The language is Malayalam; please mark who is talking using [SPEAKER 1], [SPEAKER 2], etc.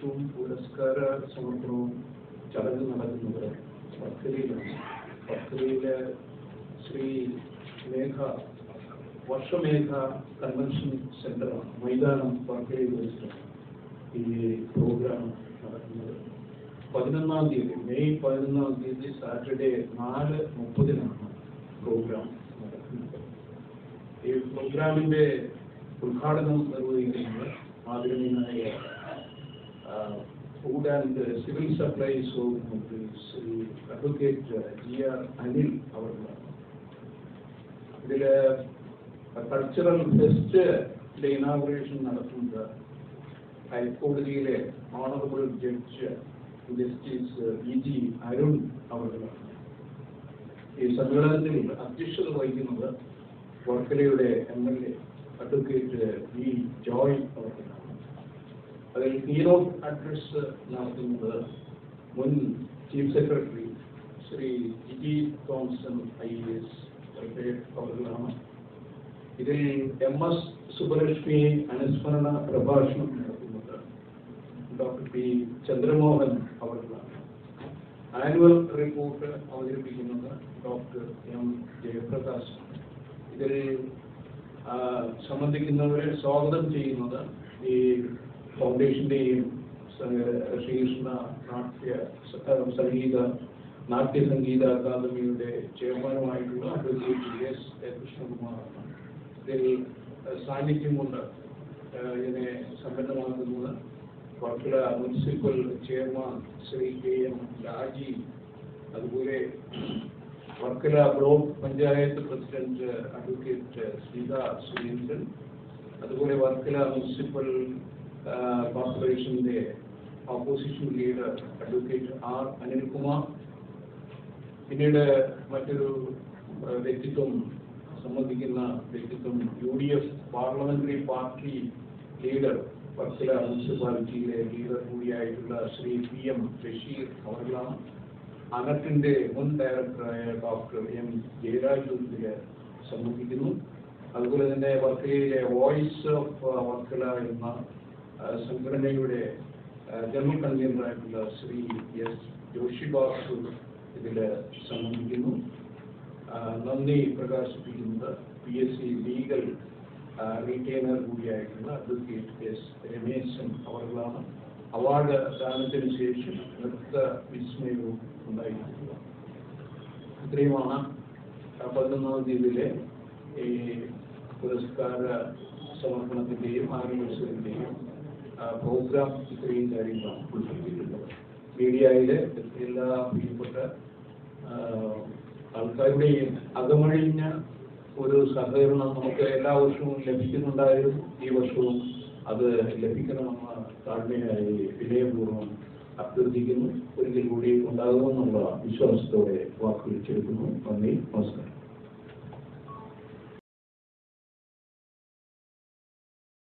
[SPEAKER 1] വർഷവും പുരസ്കാര സമർപ്പണവും ചടങ്ങ് നടക്കുന്നത് വർക്കലയിലാണ് വർക്കലയിലെ ശ്രീ മേഘ വർഷമേഘ കൺവെൻഷൻ സെന്ററാണ് മൈതാനം വർക്കലയിൽ വെച്ചിട്ടാണ് ഈ പ്രോഗ്രാം നടക്കുന്നത് പതിനൊന്നാം തീയതി മെയ് പതിനൊന്നാം തീയതി സാറ്റർഡേ നാല് മുപ്പതിനാണ് പ്രോഗ്രാം നടക്കുന്നത്. ഈ പ്രോഗ്രാമിന്റെ ഉദ്ഘാടനം നിർവഹിക്കുന്നത് ആദരണീയനായ ഫുഡ് ആൻഡ് സിവിൽ സപ്ലൈസ് വകുപ്പ് Shri advocate G R Anil അവർക്കാണ് ഇതിൽ കൾച്ചറൽ ഫെസ്റ്റിന്റെ ഇനാഗുറേഷൻ നടത്തുന്നത് ഹൈക്കോടതിയിലെ honourable judge justice E G Arun അവർക്കാണ് ഈ സമ്മേളനത്തിൽ അധ്യക്ഷത വഹിക്കുന്നത് വർക്കലയുടെ M L A advocate V Joy അവർക്കാണ് അതിൽ അഡ്രസ് നടത്തുന്നത് മുൻ chief secretary Shri Jiji Thomson I S അവർക്കാണ് ഇതിൽ എം എസ് സുബലക്ഷ്മി അനുസ്മരണ പ്രഭാഷണം നടത്തുന്നത്. ഡോക്ടർ പി ചന്ദ്രമോഹൻ അവർക്കാണ് ആനുവൽ റിപ്പോർട്ട് അവതരിപ്പിക്കുന്നത് ഡോക്ടർ എം ജയപ്രകാശ് ഇതിൽ സംബന്ധിക്കുന്നവരെ സ്വാഗതം ചെയ്യുന്നത് ഈ ഫൗണ്ടേഷന്റെയും സ- ശ്രീകൃഷ്ണ നാട്യ സംഗീത നാട്യ സംഗീത അക്കാദമിയുടെ ചെയർമാനുമായിട്ടുള്ള അഡ്വക്കേറ്റ് എസ്. എ. കൃഷ്ണകുമാറാണ് ഇതിൽ സാന്നിധ്യം കൊണ്ട് ഇതിനെ സമ്പന്നമാക്കുന്നത് Varkala municipal chairman Shri K. M. Raji അതുപോലെ Varkala block panchayat president advocate Seetha Surendran അതുപോലെ വർക്കല മുനിസിപ്പൽ കോർപ്പറേഷന്റെ opposition leader advocate R Anilkumar. പിന്നീട് മറ്റൊരു വ്യക്തിത്വം സംബന്ധിക്കുന്ന വ്യക്തിത്വം U D F parliamentary party leader Varkala മുനിസിപ്പാലിറ്റിയിലെ ലീഡർ കൂടിയായിട്ടുള്ള ശ്രീ പി എം ബഷീർ അവർകളാണ് അനത്തിന്റെ മുൻ ഡയറക്ടറായ ഡോക്ടർ എം ജയരാജ് ഇതിൽ സംബന്ധിക്കുന്നു അതുപോലെ തന്നെ വർക്കലയിലെ വോയിസ് ഓഫ് വർക്കല എന്ന സംഘടനയുടെ ജനറൽ കൺവീനറായിട്ടുള്ള ശ്രീ എസ് ജോഷി ബാസു ഇതിൽ സംബന്ധിക്കുന്നു നന്ദി പ്രകാശിപ്പിക്കുന്നത് P S C legal retainer കൂടിയായിട്ടുള്ള advocate S Rameshan അവർകളാണ് അവാർഡ് ദാനത്തിന് ശേഷം നൃത്ത വിസ്മയവും ഉണ്ടായിരിക്കുക ഇത്രയുമാണ് പതിനൊന്നാം തീയതിയിലെ ഈ പുരസ്കാര സമർപ്പണത്തിന്റെയും ആനിവേഴ്സറിന്റെയും പ്രോഗ്രാം ഇത്രയും കാര്യങ്ങളാണ് ഉൾപ്പെടുത്തിയിട്ടുള്ളത് മീഡിയയിലെ എല്ലാ പ്രിയപ്പെട്ട ആൾക്കാരുടെയും അകമഴിഞ്ഞ ഒരു സഹകരണം നമുക്ക് എല്ലാ വർഷവും ലഭിക്കുന്നുണ്ടായിരുന്നു. ഈ വർഷവും അത് ലഭിക്കണമെന്ന് താഴ്മയായി വിനയപൂർവം അഭ്യർത്ഥിക്കുന്നു. ഒരിക്കൽ കൂടി ഉണ്ടാകുമെന്നുള്ള വിശ്വാസത്തോടെ വാക്കുകൾ ചേർക്കുന്നു. നന്ദി നമസ്കാരം.